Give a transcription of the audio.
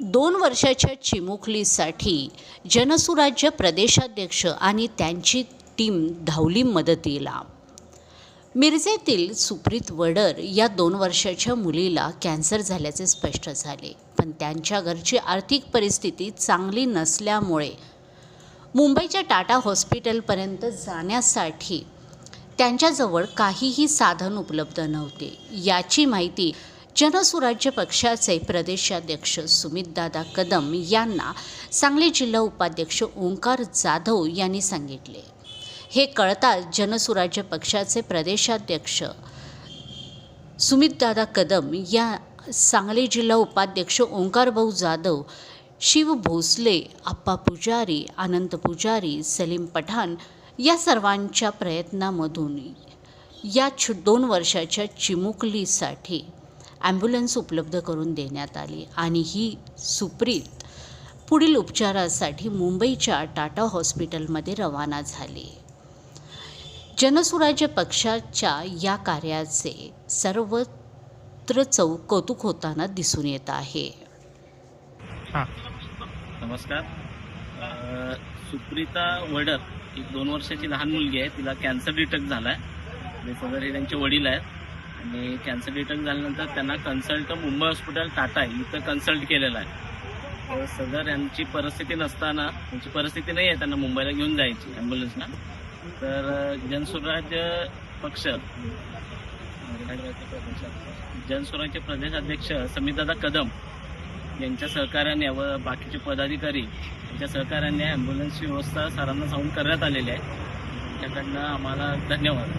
दोन वर्षाच्या चिमुकलीसाठी जनसुराज्य प्रदेशाध्यक्ष आणि त्यांची टीम धावली मदतीला. मिरजेतील सुप्रीत वडर या दोन वर्षाच्या मुलीला कॅन्सर झाल्याचे स्पष्ट झाले पण त्यांच्या घरची आर्थिक परिस्थिती चांगली नसल्यामुळे मुंबईच्या टाटा हॉस्पिटलपर्यंत जाण्यासाठी त्यांच्याजवळ काहीही साधन उपलब्ध नव्हते. याची माहिती जनसुराज्य पक्षाचे प्रदेशाध्यक्ष सुमितदादा कदम यांना सांगली जिल्हा उपाध्यक्ष ओंकार जाधव यांनी सांगितले. हे कळताच जनसुराज्य पक्षाचे प्रदेशाध्यक्ष सुमितदादा कदम या सांगली जिल्हा उपाध्यक्ष ओंकारभाऊ जाधव शिव भोसले आप्पा पुजारी अनंत पुजारी सलीम पठाण या सर्वांच्या प्रयत्नामधून या छु दोन वर्षाच्या चिमुकलीसाठी ॲम्ब्युलन्स उपलब्ध करून देण्यात आली आणि ही सुप्रीत पुढील उपचारासाठी मुंबईच्या टाटा हॉस्पिटलमध्ये रवाना झाली. जनसुराज्य पक्षाच्या या कार्याचे सर्वत्र चौ कौतुक होताना दिसून येत आहे. हां. नमस्कार. सुप्रीता वडर एक दोन वर्षाची लहान मुलगी आहे. तिला कॅन्सर डिटेक्ट झाला आहे सदर हे त्यांचे वडील आहेत. आणि कॅन्सर डिटेक्ट झाल्यानंतर त्यांना कन्सल्ट मुंबई हॉस्पिटल टाटा आहे. इथं कन्सल्ट केलेलं आहे. सदर यांची परिस्थिती नसताना त्यांची परिस्थिती नाही आहे त्यांना मुंबईला घेऊन जायची ॲम्ब्युलन्सला तर अ, जनसुराज्य पक्ष जनसुराज्य प्रदेशाध्यक्ष समीदादा कदम यांच्या सहकार्याने व बाकीचे पदाधिकारी यांच्या सहकार्याने ॲम्ब्युलन्सची व्यवस्था सरांना सांगून करण्यात आलेली आहे. त्याच्याकडनं आम्हाला धन्यवाद.